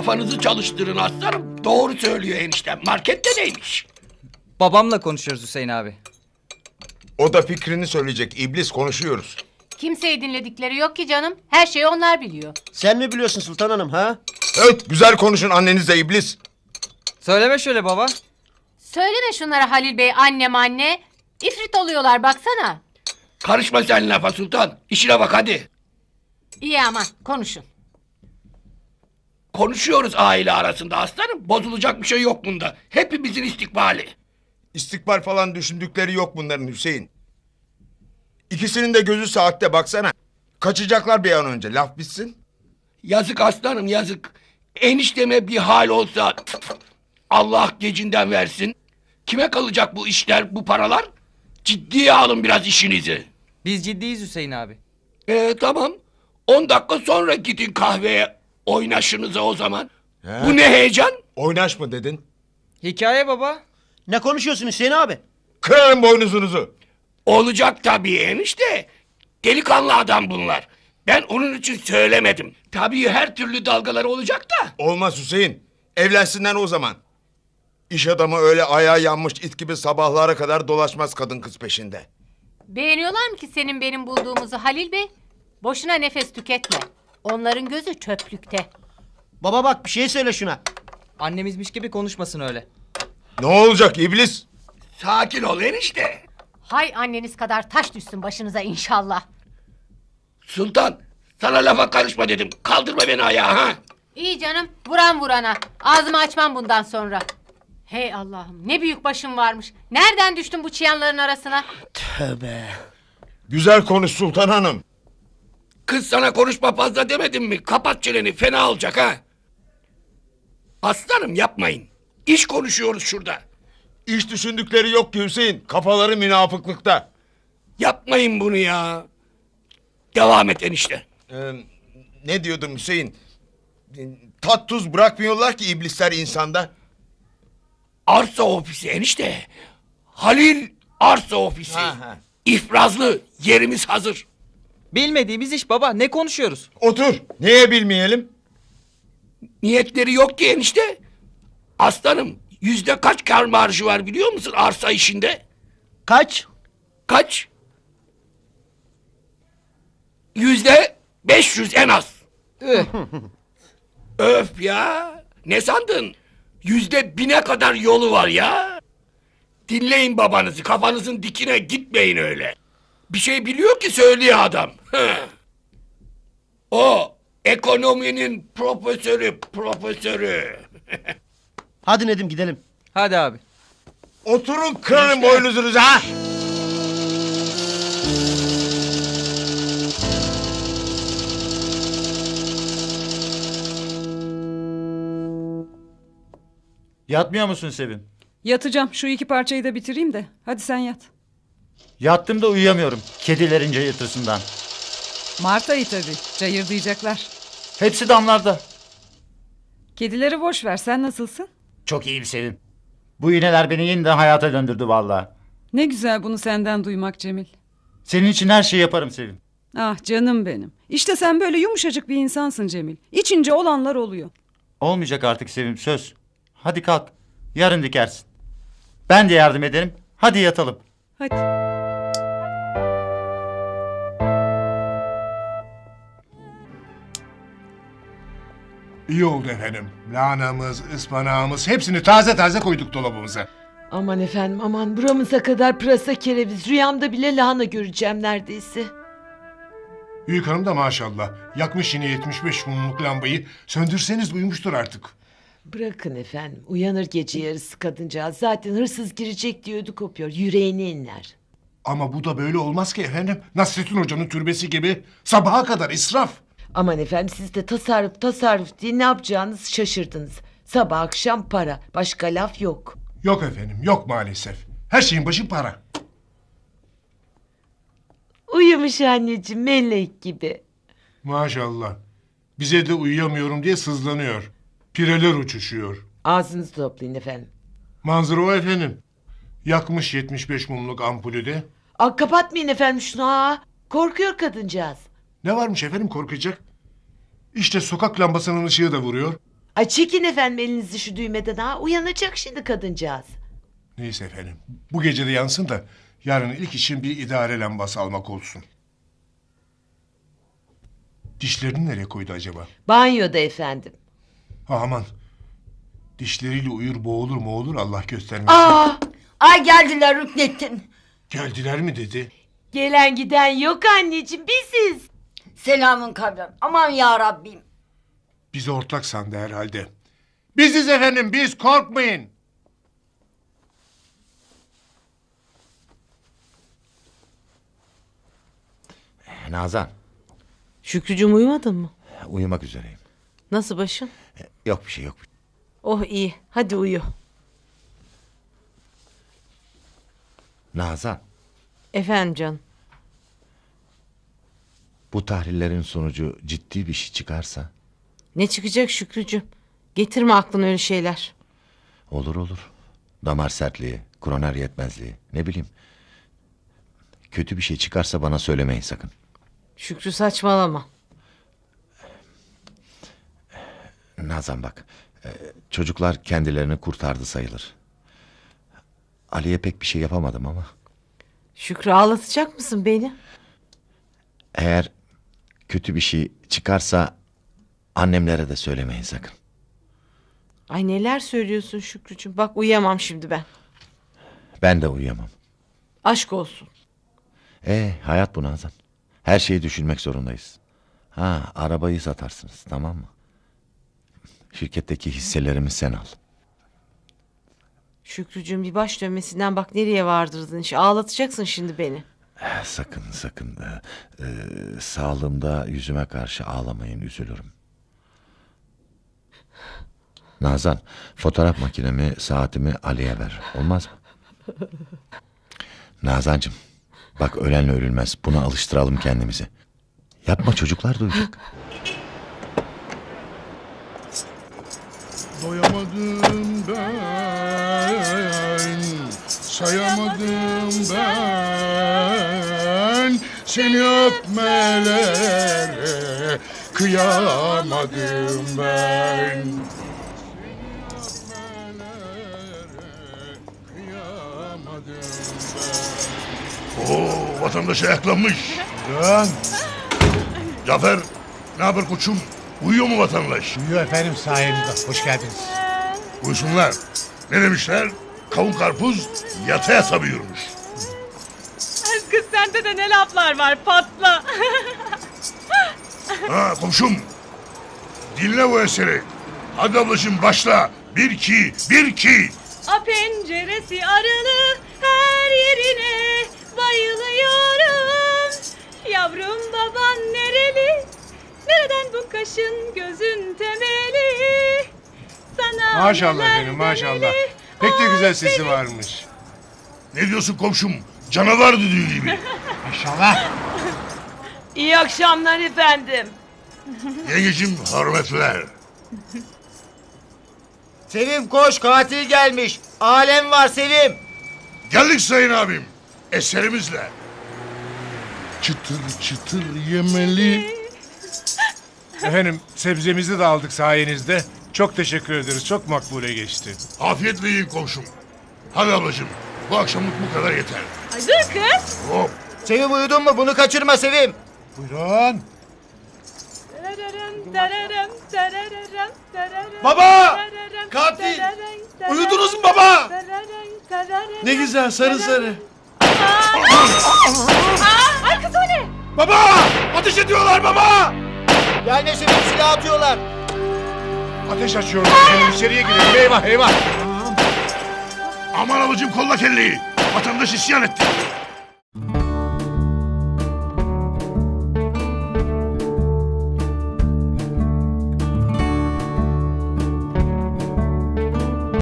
Kafanızı çalıştırın aslanım. Doğru söylüyor eniştem. Markette neymiş? Babamla konuşuyoruz Hüseyin abi. O da fikrini söyleyecek. İblis konuşuyoruz. Kimseyi dinledikleri yok ki canım. Her şeyi onlar biliyor. Sen mi biliyorsun Sultan Hanım ha? Evet güzel konuşun annenizle iblis. Söyleme şöyle baba. Söyleme şunlara Halil Bey annem anne. İfrit oluyorlar baksana. Karışma sen lafa sultan. İşine bak hadi. İyi aman konuşun. Konuşuyoruz aile arasında aslanım. Bozulacak bir şey yok bunda. Hepimizin istikbali. İstikbal falan düşündükleri yok bunların Hüseyin. İkisinin de gözü saatte baksana. Kaçacaklar bir an önce laf bitsin. Yazık aslanım yazık. Enişteme bir hal olsa Allah gecinden versin. Kime kalacak bu işler, bu paralar? Ciddiye alın biraz işinizi. Biz ciddiyiz Hüseyin abi. Ee, tamam. 10 dakika sonra gidin kahveye oynaşınıza o zaman. He. Bu ne heyecan? Oynaş mı dedin? Hikaye baba. Ne konuşuyorsun Hüseyin abi? Kırarım boynuzunuzu. Olacak tabii enişte. Delikanlı adam bunlar. Ben onun için söylemedim. Tabii her türlü dalgaları olacak da. Olmaz Hüseyin. Evlensinler o zaman. İş adamı öyle ayağı yanmış it gibi sabahlara kadar dolaşmaz kadın kız peşinde. Beğeniyorlar mı ki senin benim bulduğumuzu Halil Bey? Boşuna nefes tüketme. Onların gözü çöplükte. Baba bak bir şey söyle şuna. Annemizmiş gibi konuşmasın öyle. Ne olacak iblis? Sakin ol enişte. Hay anneniz kadar taş düşsün başınıza inşallah. Sultan sana lafa karışma dedim. Kaldırma beni ayağa ha. İyi canım vuran vurana. Ağzımı açmam bundan sonra. Hey Allah'ım ne büyük başım varmış. Nereden düştüm bu çıyanların arasına? Tövbe. Güzel konuş Sultan Hanım. Kız sana konuşma fazla demedim mi? Kapat çeneni fena olacak ha. Aslanım yapmayın. İş konuşuyoruz şurada. İş düşündükleri yok ki Hüseyin. Kafaları münafıklıkta. Yapmayın bunu ya. Devam et enişte. Ee, ne diyordum Hüseyin? Tat tuz bırakmıyorlar ki iblisler insanda. Arsa ofisi enişte. Halil arsa ofisi. Ha, ha. İfrazlı yerimiz hazır. Bilmediğimiz iş baba. Ne konuşuyoruz? Otur. Neye bilmeyelim? Niyetleri yok ki enişte. Aslanım yüzde kaç kar marjı var biliyor musun arsa işinde? Kaç? Kaç? Yüzde 500 en az. Öf ya. Ne sandın? Yüzde bine kadar yolu var ya. Dinleyin babanızı. Kafanızın dikine gitmeyin öyle. Bir şey biliyor ki söylüyor adam. O ekonominin profesörü profesörü. Hadi Nedim gidelim. Hadi abi. Oturun kırarım boynuzunuzu ha. Yatmıyor musun Sevim? Yatacağım. Şu iki parçayı da bitireyim de. Hadi sen yat. Yattım da uyuyamıyorum. Kedilerin cayırtısından. Mart ayı tabii. Cayırdayacaklar. Hepsi damlarda. Kedileri boş ver. Sen nasılsın? Çok iyiyim Sevim. Bu iğneler beni yeniden hayata döndürdü vallahi. Ne güzel bunu senden duymak Cemil. Senin için her şeyi yaparım Sevim. Ah canım benim. İşte sen böyle yumuşacık bir insansın Cemil. İçince olanlar oluyor. Olmayacak artık Sevim söz. Hadi kalk. Yarın dikersin. Ben de yardım ederim. Hadi yatalım. Hadi. İyi oldu efendim. Lahanamız, ıspanağımız hepsini taze taze koyduk dolabımıza. Aman efendim aman buramıza kadar pırasa kereviz. Rüyamda bile lahana göreceğim neredeyse. Büyük hanım da maşallah. Yakmış yine 75 mumluk lambayı. Söndürseniz uyumuştur artık. Bırakın efendim. Uyanır gece yarısı kadıncağız. Zaten hırsız girecek diyordu kopuyor. Yüreğine inler. Ama bu da böyle olmaz ki efendim. Nasrettin Hoca'nın türbesi gibi sabaha kadar israf. Aman efendim siz de tasarruf tasarruf diye ne yapacağınızı şaşırdınız. Sabah akşam para. Başka laf yok. Yok efendim yok maalesef. Her şeyin başı para. Uyumuş anneciğim melek gibi. Maşallah. Bize de uyuyamıyorum diye sızlanıyor. Pireler uçuşuyor. Ağzınızı toplayın efendim. Manzara o efendim. Yakmış 75 mumluk ampulü de. Aa, kapatmayın efendim şunu ha. Korkuyor kadıncağız. Ne varmış efendim korkacak? İşte sokak lambasının ışığı da vuruyor. Ay çekin efendim elinizi şu düğmeden ha. Uyanacak şimdi kadıncağız. Neyse efendim. Bu gece de yansın da yarın ilk için bir idare lambası almak olsun. Dişlerini nereye koydu acaba? Banyoda efendim. Aman. Dişleriyle uyur boğulur mu olur Allah göstermesin. Aa, Ay geldiler Rüknettin. Geldiler mi dedi. gelen giden yok anneciğim biziz. Selamın kavram. Aman ya Rabbim. Bizi ortak sandı herhalde. Biziz efendim biz korkmayın. Nazan, Şükrücüğüm uyumadın mı? uyumak üzereyim. Nasıl başın? Yok bir şey yok. Oh iyi hadi uyu. Nazan, Efendim canım. Bu tahlillerin sonucu ciddi bir şey çıkarsa Ne çıkacak Şükrücüğüm? Getirme aklına öyle şeyler. olur olur. Damar sertliği, koroner yetmezliği, ne bileyim. Kötü bir şey çıkarsa bana söylemeyin sakın. Şükrü saçmalama. Nazan bak, e, çocuklar kendilerini kurtardı sayılır. Ali'ye pek bir şey yapamadım ama Şükrü ağlatacak mısın beni? eğer kötü bir şey çıkarsa annemlere de söylemeyin sakın. Ay neler söylüyorsun Şükrücüğüm. Bak uyuyamam şimdi ben. Ben de uyuyamam. Aşk olsun. E hayat bu Nazan. Her şeyi düşünmek zorundayız. Ha arabayı satarsınız tamam mı? Şirketteki hisselerimi sen al. Şükrücüğüm bir baş dönmesinden bak nereye vardırdın. Ağlatacaksın şimdi beni. Eh, Sakın sakın. Ee, e, sağlığımda yüzüme karşı ağlamayın üzülürüm. Nazan fotoğraf makinemi saatimi Ali'ye ver. Olmaz mı? Nazancığım bak ölenle ölülmez. Buna alıştıralım kendimizi. Yapma çocuklar duyacak. Doyamadım ben, sayamadım ben, seni öpmelere kıyamadım ben. Oo vatandaş ayaklanmış. Lan, Cafer ne haber koçum? Uyuyor mu vatandaş? uyuyor efendim sayenizde. Hoş geldiniz. Uyusunlar. Ne demişler? Kavun karpuz yata yata büyürmüş. Sende de ne laflar var patla. Ha komşum. Dinle bu eseri. Hadi ablacığım başla. Bir iki, bir iki. A penceresi aralı her yerine bayılıyorum. Yavrum baban nereli? Nereden bu kaşın gözün temeli? Sana Maşallah neler benim maşallah. demeli? Pek de güzel Ah, sesi varmış. Ne diyorsun komşum? Canavar düdüğü gibi. Maşallah. İyi akşamlar efendim. Yengecim hürmetler. Sevim koş katil gelmiş. Alem var Sevim. Geldik sayın abim. Eserimizle. Çıtır çıtır yemeli. Efendim sebzemizi de aldık sayenizde. Çok teşekkür ederiz. Çok makbule geçti. Afiyetle yiyin komşum. Hadi ablacığım. Bu akşamlık bu kadar yeter. Ay dur kız. Hop. Sevim uyudun mu? Bunu kaçırma Sevim. Buyurun. Baba! Katil! Uyudunuz mu baba? Ne güzel sarı sarı. Ay kız o ne? Baba! Ateş ediyorlar baba! Gelme Sevim silah atıyorlar. Ateş efendim. İçeriye girelim. Eyvah eyvah. Aman ablacığım kolla kelleyi. Vatandaş isyan etti.